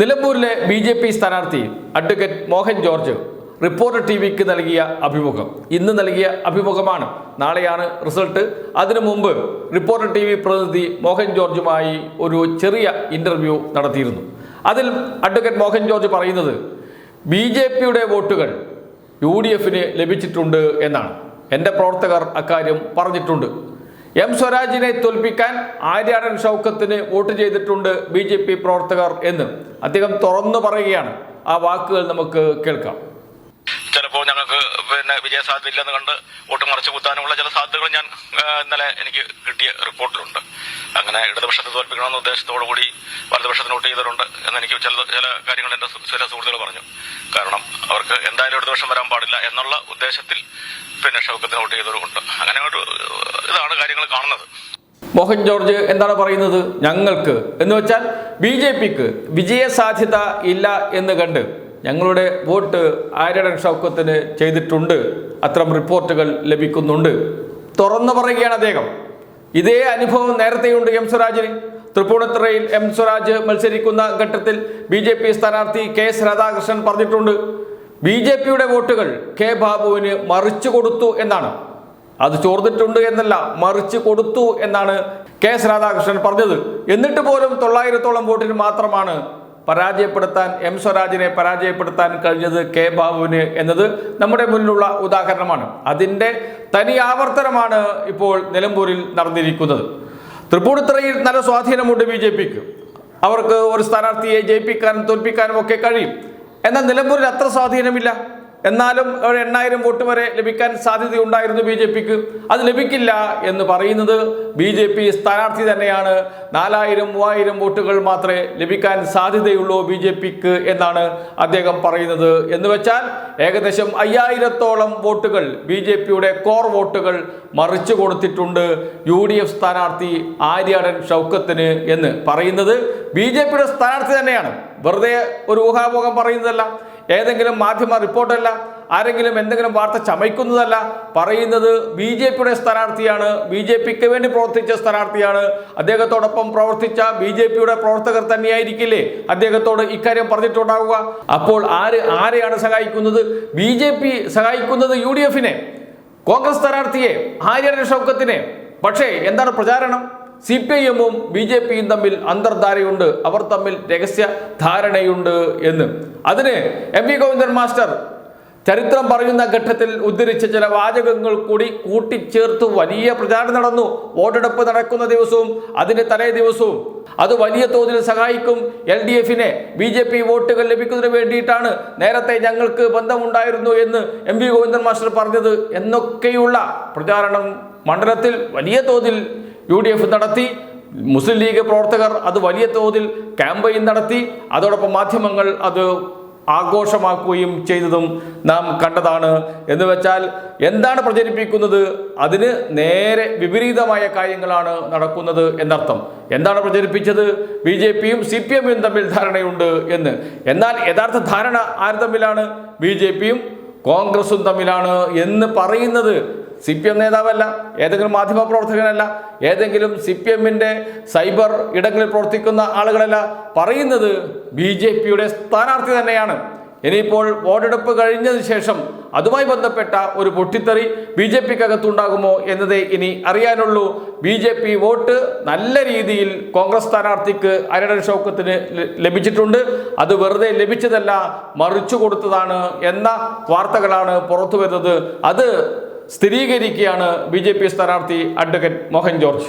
നിലമ്പൂരിലെ B J P സ്ഥാനാർത്ഥി advocate Mohan George reporter T വിക്ക് നൽകിയ അഭിമുഖം. ഇന്ന് നൽകിയ അഭിമുഖമാണ്. നാളെയാണ് റിസൾട്ട്. അതിനു മുമ്പ് റിപ്പോർട്ടർ ടി വി പ്രതിനിധി മോഹൻ ജോർജുമായി ഒരു ചെറിയ ഇന്റർവ്യൂ നടത്തിയിരുന്നു. അതിൽ അഡ്വക്കേറ്റ് മോഹൻ ജോർജ് പറയുന്നത് ബി ജെ പിയുടെ വോട്ടുകൾ യു ഡി എഫിന് ലഭിച്ചിട്ടുണ്ട് എന്നാണ്. എന്റെ പ്രവർത്തകർ അക്കാര്യം പറഞ്ഞിട്ടുണ്ട്. എം സ്വരാജിനെ തോൽപ്പിക്കാൻ ആര്യാടൻ ഷൗക്കത്തിന് വോട്ട് ചെയ്തിട്ടുണ്ട് ബി പ്രവർത്തകർ എന്ന് അദ്ദേഹം തുറന്നു പറയുകയാണ്. ആ വാക്കുകൾ നമുക്ക് കേൾക്കാം. ചിലപ്പോൾ ഞങ്ങൾക്ക് പിന്നെ വിജയ സാധ്യത ഇല്ലെന്ന് കണ്ട് വോട്ട് മറിച്ച് കുത്താനുമുള്ള ചില സാധ്യതകൾ ഞാൻ ഇന്നലെ എനിക്ക് കിട്ടിയ റിപ്പോർട്ടിലുണ്ട്. അങ്ങനെ ഇടതുപക്ഷത്തെ തോൽപ്പിക്കണമെന്ന ഉദ്ദേശത്തോടു കൂടി വലതുപക്ഷത്തിന് വോട്ട് ചെയ്തിട്ടുണ്ട് എന്ന് എനിക്ക് ചില ചില കാര്യങ്ങൾ എന്റെ സു- ചില സുഹൃത്തുക്കൾ പറഞ്ഞു. കാരണം അവർക്ക് എന്തായാലും ഇടതുപക്ഷം വരാൻ പാടില്ല എന്നുള്ള ഉദ്ദേശത്തിൽ പിന്നെ ഷൗക്കത്തിന് വോട്ട് ചെയ്തവരുമുണ്ട്. അങ്ങനെ ഒരു ഇതാണ് കാര്യങ്ങൾ കാണുന്നത്. മോഹൻ ജോർജ് എന്താണ് പറയുന്നത്? ഞങ്ങൾക്ക് എന്ന് വെച്ചാൽ ബി ജെ പിക്ക് വിജയ സാധ്യത ഇല്ല എന്ന് കണ്ട് ഞങ്ങളുടെ വോട്ട് ആര്യടൻ ഷൗക്കത്തിന് ചെയ്തിട്ടുണ്ട്. അത്തരം റിപ്പോർട്ടുകൾ ലഭിക്കുന്നുണ്ട്. തുറന്നു പറയുകയാണ് അദ്ദേഹം. ഇതേ അനുഭവം നേരത്തെയുണ്ട് എം സ്വരാജിന്. തൃപ്പൂണിത്തുറയിൽ എം സ്വരാജ് മത്സരിക്കുന്ന ഘട്ടത്തിൽ ബി ജെ പി സ്ഥാനാർത്ഥി കെ എസ് രാധാകൃഷ്ണൻ പറഞ്ഞിട്ടുണ്ട് ബി ജെ പിയുടെ വോട്ടുകൾ കെ ബാബുവിന് മറിച്ചു കൊടുത്തു എന്നാണ്. അത് ചോർന്നിട്ടുണ്ട് എന്നല്ല മറിച്ച് കൊടുത്തു എന്നാണ് കെ എസ് രാധാകൃഷ്ണൻ പറഞ്ഞത്. എന്നിട്ട് പോലും തൊള്ളായിരത്തോളം വോട്ടിന് മാത്രമാണ് പരാജയപ്പെടുത്താൻ എം സ്വരാജിനെ പരാജയപ്പെടുത്താൻ കഴിഞ്ഞത് കെ ബാബുവിന് എന്നത് നമ്മുടെ മുന്നിലുള്ള ഉദാഹരണമാണ്. അതിന്റെ തനി ആവർത്തനമാണ് ഇപ്പോൾ നിലമ്പൂരിൽ നടന്നിരിക്കുന്നത്. തൃപ്പൂണിത്തറയിൽ നല്ല സ്വാധീനമുണ്ട് ബി ജെ പിക്ക്. അവർക്ക് ഒരു സ്ഥാനാർത്ഥിയെ ജയിപ്പിക്കാനും തോൽപ്പിക്കാനും ഒക്കെ കഴിയും. എന്നാൽ നിലമ്പൂരിൽ അത്ര സ്വാധീനമില്ല. എന്നാലും ഒരു എണ്ണായിരം വോട്ട് വരെ ലഭിക്കാൻ സാധ്യതയുണ്ടായിരുന്നു ബി ജെ പിക്ക്. അത് ലഭിക്കില്ല എന്ന് പറയുന്നത് ബി ജെ പി സ്ഥാനാർത്ഥി തന്നെയാണ്. നാലായിരം മൂവായിരം വോട്ടുകൾ മാത്രമേ ലഭിക്കാൻ സാധ്യതയുള്ളൂ ബി ജെ പിക്ക് എന്നാണ് അദ്ദേഹം പറയുന്നത്. എന്ന് വെച്ചാൽ ഏകദേശം അയ്യായിരത്തോളം വോട്ടുകൾ ബി ജെ പിയുടെ കോർ വോട്ടുകൾ മറിച്ചു കൊടുത്തിട്ടുണ്ട് യു ഡി എഫ് സ്ഥാനാർത്ഥി ആര്യാടൻ ഷൗക്കത്തിന് എന്ന് പറയുന്നത് ബി ജെ പിയുടെ സ്ഥാനാർത്ഥി തന്നെയാണ്. വെറുതെ ഒരു ഊഹാപോഹം പറയുന്നതല്ല. ഏതെങ്കിലും മാധ്യമ റിപ്പോർട്ടല്ല ആരെങ്കിലും എന്തെങ്കിലും വാർത്ത ചമയ്ക്കുന്നതല്ല പറയുന്നത് ബി ജെ പിയുടെ സ്ഥാനാർത്ഥിയാണ് ബി ജെ പിക്ക് വേണ്ടി പ്രവർത്തിച്ച സ്ഥാനാർത്ഥിയാണ്. അദ്ദേഹത്തോടൊപ്പം പ്രവർത്തിച്ച ബി ജെ പിയുടെ പ്രവർത്തകർ തന്നെയായിരിക്കില്ലേ അദ്ദേഹത്തോട് ഇക്കാര്യം പറഞ്ഞിട്ടുണ്ടാവുക? അപ്പോൾ ആര് ആരെയാണ് സഹായിക്കുന്നത്? ബി ജെ പി സഹായിക്കുന്നത് യു ഡി എഫിനെ കോൺഗ്രസ് സ്ഥാനാർത്ഥിയെ ആര്യ ഷൗക്കത്തിനെ. പക്ഷേ എന്താണ് പ്രചാരണം? സി പി എമ്മും ബി ജെ പിയും തമ്മിൽ അന്തർധാരയുണ്ട്. അവർ തമ്മിൽ രഹസ്യ ധാരണയുണ്ട് എന്ന്. അതിന് എം വി ഗോവിന്ദൻ മാസ്റ്റർ ചരിത്രം പറയുന്ന ഘട്ടത്തിൽ ഉദ്ധരിച്ച ചില വാചകങ്ങൾ കൂടി കൂട്ടിച്ചേർത്ത് വലിയ പ്രചാരണം നടന്നു. വോട്ടെടുപ്പ് നടക്കുന്ന ദിവസവും അതിന് തലേ ദിവസവും. അത് വലിയ തോതിൽ സഹായിക്കും. എൽ ഡി എഫിനെ ബി ജെ പി വോട്ടുകൾ ലഭിക്കുന്നതിന് വേണ്ടിയിട്ടാണ് നേരത്തെ ഞങ്ങൾക്ക് ബന്ധമുണ്ടായിരുന്നു എന്ന് എം വി ഗോവിന്ദൻ മാസ്റ്റർ പറഞ്ഞത് എന്നൊക്കെയുള്ള പ്രചാരണം മണ്ഡലത്തിൽ വലിയ തോതിൽ യു ഡി എഫ് നടത്തി മുസ്ലിം ലീഗ് പ്രവർത്തകർ അത് വലിയ തോതിൽ ക്യാമ്പയിൻ നടത്തി അതോടൊപ്പം മാധ്യമങ്ങൾ അത് ആഘോഷമാക്കുകയും ചെയ്തതും നാം കണ്ടതാണ്. എന്ന് വെച്ചാൽ എന്താണ് പ്രചരിപ്പിക്കുന്നത്? അതിന് നേരെ വിപരീതമായ കാര്യങ്ങളാണ് നടക്കുന്നത് എന്നർത്ഥം. എന്താണ് പ്രചരിപ്പിച്ചത്? ബി ജെ പിയും സി പി എമ്മും തമ്മിൽ ധാരണയുണ്ട് എന്ന്. എന്നാൽ യഥാർത്ഥ ധാരണ ആര് തമ്മിലാണ്? ബി ജെ പിയും കോൺഗ്രസും തമ്മിലാണ് എന്ന് പറയുന്നത് സി പി എം നേതാവല്ല ഏതെങ്കിലും മാധ്യമ പ്രവർത്തകനല്ല ഏതെങ്കിലും സി പി എമ്മിന്റെ സൈബർ ഇടങ്ങളിൽ പ്രവർത്തിക്കുന്ന ആളുകളല്ല. പറയുന്നത് ബി ജെ പിയുടെ സ്ഥാനാർത്ഥി തന്നെയാണ്. ഇനിയിപ്പോൾ വോട്ടെടുപ്പ് കഴിഞ്ഞതിന് ശേഷം അതുമായി ബന്ധപ്പെട്ട ഒരു പൊട്ടിത്തെറി ബി ജെ പിക്കകത്തുണ്ടാകുമോ എന്നതേ ഇനി അറിയാനുള്ളൂ. ബി ജെ പി വോട്ട് നല്ല രീതിയിൽ കോൺഗ്രസ് സ്ഥാനാർത്ഥിക്ക് അരടൻ ഷൗക്കത്തിന് ലഭിച്ചിട്ടുണ്ട്. അത് വെറുതെ ലഭിച്ചതല്ല മറിച്ചു കൊടുത്തതാണ് എന്ന വാർത്തകളാണ് പുറത്തു വരുന്നത് അത് സ്ഥിരീകരിക്കുകയാണ് ബി ജെ പി സ്ഥാനാർത്ഥി അഡ്വക്കേറ്റ് മോഹൻ ജോർജ്.